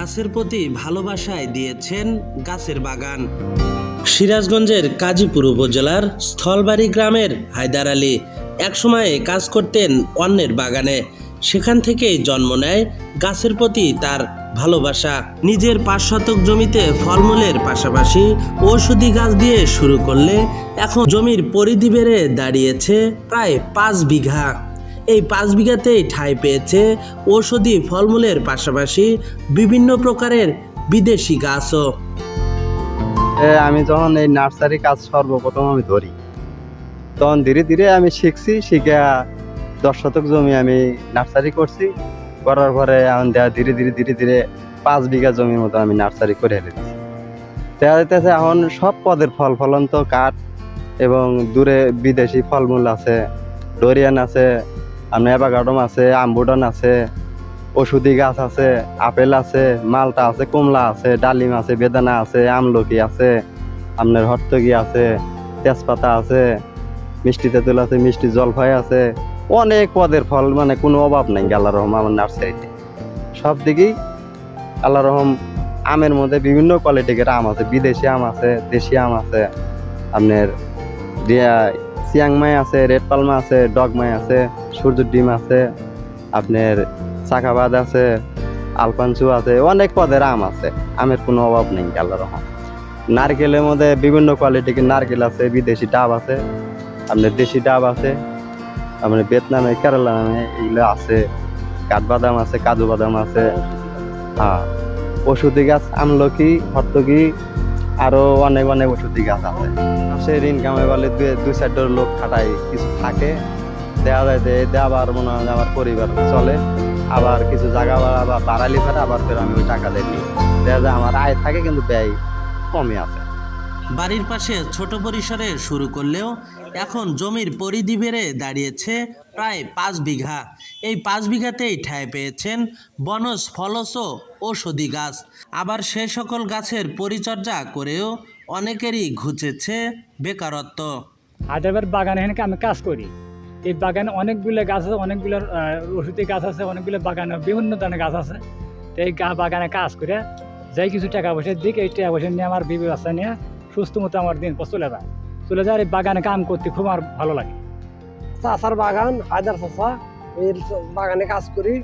গাছের প্রতি ভালোবাসায় দিয়েছেন গাছের বাগান। সিরাজগঞ্জের কাজীপুর উপজেলার স্থলবাড়ি গ্রামের হায়দার আলী একসময়ে কাজ করতেন অন্যের বাগানে। সেখান থেকেই জন্ম নেয় গাছের প্রতি তার ভালোবাসা। নিজের পাঁচ শতক জমিতে ফলমূলের পাশাপাশি ঔষধি গাছ দিয়ে শুরু করলে এখন জমির পরিধি বেড়ে দাঁড়িয়েছে প্রায় পাঁচ বিঘা। এই পাঁচ বিঘাতেই ঠাঁই পেয়েছে ঔষধি ফলমূলের পাশাপাশি বিভিন্ন প্রকারের বিদেশি গাছও। আমি যখন এই নার্সারি কাজ সর্বপ্রথম আমি ধরি। তখন ধীরে ধীরে আমি শিখছি, শিখে দশ শতক জমি আমি নার্সারি করছি। করার পরে এখন ধীরে ধীরে ধীরে ধীরে পাঁচ বিঘা জমির মতো আমি নার্সারি করে ফেলেছি। দেখা যাইতেছে এখন সব পদের ফল ফলন তো কাঠ এবং দূরে বিদেশি ফলমূল আছে, ডোরিয়ান আছে আপনার অ্যাভাগাডম আছে, আম্বুডন আছে, ওষুধি গাছ আছে, আপেল আছে, মালটা আছে, কমলা আছে, ডালিম আছে, বেদানা আছে, আমলকি আছে, আপনার হর্তকি আছে, তেজপাতা আছে, মিষ্টি তেঁতুল আছে, মিষ্টি জলফাই আছে, অনেক পদের ফল মানে কোনো অভাব নাই আল্লাহ রহম আমার নার্সারিতে সব দিকেই আল্লাহ রহম, আমের মধ্যে বিভিন্ন কোয়ালিটির আম আছে, বিদেশি আম আছে, দেশি আম আছে, আপনার দিয়া- চিয়াংমাই আছে, রেড পালমা আছে ডগমাই আছে সূর্য ডিম আছে, আপনার চাকাবাদ আছে, আলপাঞ্চু আছে, অনেক পদের আম আছে। আমের কোনো অভাব নেই, আল্লাহ রহম নারকেলের মধ্যে বিভিন্ন কোয়ালিটির নারকেল আছে, বিদেশি ডাব আছে, আপনার দেশি ডাব আছে, আপনার ভিয়েতনামে, কেরালা নামে এগুলো আছে, কাঠবাদাম আছে, কাজু বাদাম আছে হ্যাঁ। ওষুধি গাছ, আমলকি, হর্তকি আরও অনেক অনেক ওষুধি গাছ আছে। সেই ঋণ কামে বলে দুই চারটার লোক খাটাই কিছু থাকে। দেওয়া যায় যে এটা আবার মনে হয় আমার পরিবার চলে। আবার কিছু জায়গা বা বাড়ালি ফেরা আবার ফের আমি ওই টাকা দেখি দেখা যায় আমার আয় থাকে কিন্তু ব্যয় কমই আছে। বাড়ির পাশে ছোট পরিসরে শুরু করলেও এখন জমির পরিধি বেড়ে দাঁড়িয়েছে প্রায় পাঁচ বিঘা। এই পাঁচ বিঘাতেই ঠাঁই পেয়েছেন বনজ ফলস ও গাছ। আবার সে সকল গাছের পরিচর্যা করেও অনেকেরই ঘুচেছে বেকারত্ব। হায়দ্রাবাদ বাগানে এখানে আমি কাজ করি। এই বাগানে অনেকগুলো গাছ আছে, অনেকগুলো ওষুধি গাছ আছে, অনেকগুলো বাগানে বিভিন্ন ধরনের গাছ আছে। তো এই বাগানে কাজ করে যাই কিছু টাকা পয়সার দিক, এই টাকা পয়সা নিয়ে আমার বিবি বাচ্চা নিয়ে সুস্থ মতো আমার দিন পর চলে যায়। চলে যায় বাগানে কাম করতে খুব আমার ভালো লাগে। চাষার বাগান হায়দার চাষা এর বাগানে কাজ করি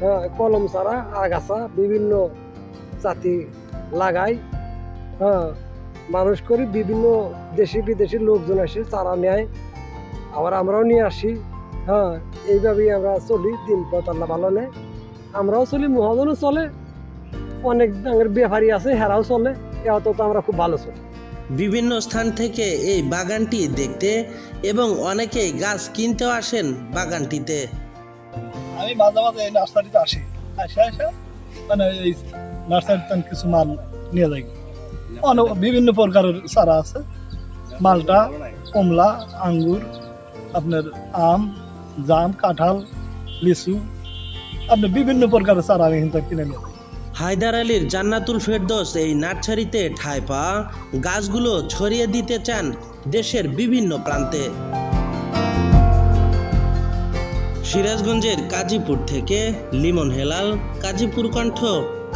হ্যাঁ, কলম চারা আগাছা বিভিন্ন জাতি লাগাই হ্যাঁ মানুষ করি বিভিন্ন দেশি বিদেশি লোকজন আসে চারা নেয় আবার আমরাও নিয়ে আসি হ্যাঁ এইভাবেই আমরা চলি দিন পথ আল্লাহ ভালো নেয়। আমরাও চলি মহাজনও চলে অনেক ব্যাপারী আছে হেরাও চলে এত তো আমরা খুব ভালো চলি। বিভিন্ন স্থান থেকে এই বাগানটি দেখতে এবং অনেকেই গাছ কিনতেও আসেন বাগানটিতে। আমি মাঝে মাঝে এই নার্সারিতে আসি। মানে এই নার্সারিতে কিছু মাল নিয়ে যাই। অনেক বিভিন্ন প্রকারের চারা আছে। মালটা, কমলা, আঙ্গুর, আপনার আম, জাম, কাঁঠাল, লিচু, আপনি বিভিন্ন প্রকারের চারা আমি কিন্তু কিনে নিয়ে হায়দার আলীর জান্নাতুল ফেরদোস এই নার্সারিতে ঠাঁই পাওয়া গাছগুলো ছড়িয়ে দিতে চান দেশের বিভিন্ন প্রান্তে। সিরাজগঞ্জের কাজীপুর থেকে লিমন হেলাল, কাজীপুর কণ্ঠ,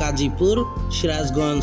কাজীপুর, সিরাজগঞ্জ।